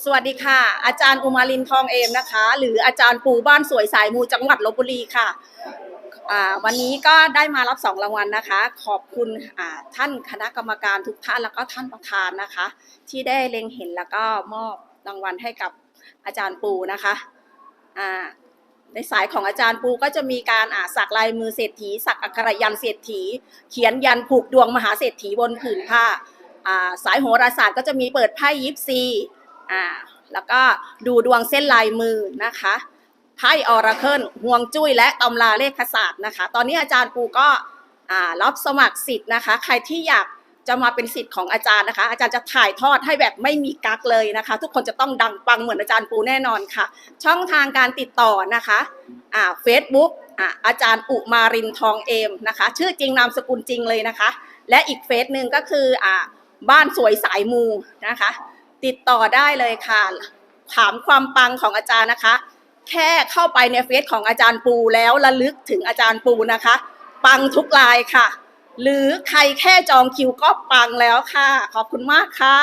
สวัสดีค่ะ อาจารย์อุมาลินทองเอมนะคะ หรืออาจารย์ปูบ้านสวยสายมูจังหวัดลบบุรีค่ะวันนี้ก็ได้มารับสองรางวัลนะคะ ขอบคุณท่านคณะกรรมการทุกท่านแล้วก็ท่านประธานนะคะ ที่ได้เล็งเห็นแล้วก็มอบรางวัลให้กับอาจารย์ปูนะคะในสายของอาจารย์ปูก็จะมีการอ่าสักลายมือเศรษฐี สักอักขระยันเศรษฐี เขียนยันผูกดวงมหาเศรษฐีบนผืนผ้าสายโหราศาสตร์ก็จะมีเปิดไพ่ยิปซี อ่าแล้วก็ดูดวงเส้นลายมือนะคะไพ่ออราเคิลห่วงจุ้ยและตำราเลขศาสตร์นะคะ ตอนนี้อาจารย์ปูก็รับสมัครสิทธิ์นะคะ ใครที่อยากจะมาเป็นสิทธิ์ของอาจารย์นะคะ อาจารย์จะถ่ายทอดให้แบบไม่มีกักเลยนะคะ ทุกคนจะต้องดังปังเหมือนอาจารย์ปูแน่นอนค่ะ ช่องทางการติดต่อนะคะอ่าเฟซบุ๊กอ่าอาจารย์อุมารินทองเอมนะคะ ชื่อจริงนามสกุลจริงเลยนะคะ และอีกเฟซหนึ่งก็คืออ่าบ้านสวยสายมูนะคะ ติดต่อได้เลยค่ะ ถามความปังของอาจารย์นะคะ แค่เข้าไปในเฟซของอาจารย์ปูแล้วระลึกถึงอาจารย์ปูนะคะ ปังทุกไลายค่ะ หรือใครแค่จองคิวก็ปังแล้วค่ะ ขอบคุณมากค่ะ